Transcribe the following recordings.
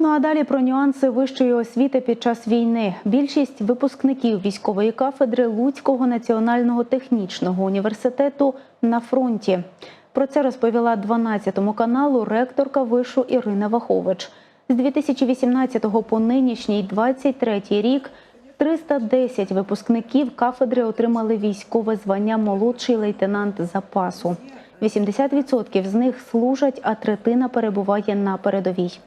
Ну а далі про нюанси вищої освіти під час війни. Більшість випускників військової кафедри Луцького національного технічного університету на фронті. Про це розповіла 12 каналу ректорка вишу Ірина Вахович. З 2018 по нинішній 23 рік 310 випускників кафедри отримали військове звання молодший лейтенант запасу. 80% з них служать, а третина перебуває на передовій.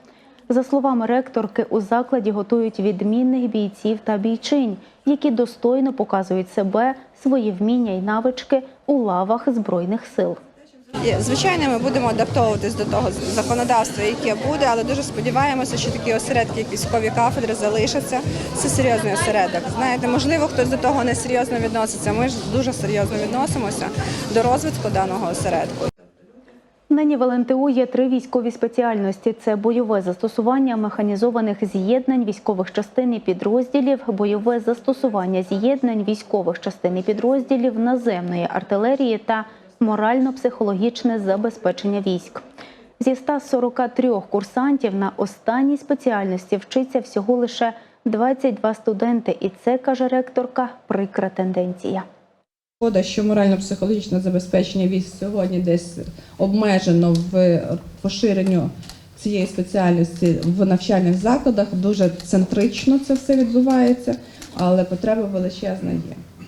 За словами ректорки, у закладі готують відмінних бійців та бійчинь, які достойно показують себе, свої вміння і навички у лавах збройних сил. Звичайно, ми будемо адаптовуватись до того законодавства, яке буде, але дуже сподіваємося, що такі осередки, як військові кафедри, залишаться. Це серйозний осередок. Знаєте, можливо, хтось до того не серйозно відноситься. Ми ж дуже серйозно відносимося до розвитку даного осередку. Нині в ЛНТУ є три військові спеціальності: це бойове застосування механізованих з'єднань військових частин і підрозділів, бойове застосування з'єднань військових частин і підрозділів наземної артилерії та морально-психологічне забезпечення військ. Зі 143 курсантів на останній спеціальності вчиться всього лише 22 студенти, і це каже ректорка прикра тенденція. Шкода, що морально-психологічне забезпечення військ сьогодні десь обмежено в поширенню цієї спеціальності в навчальних закладах. Дуже центрично це все відбувається, але потреба величезна є.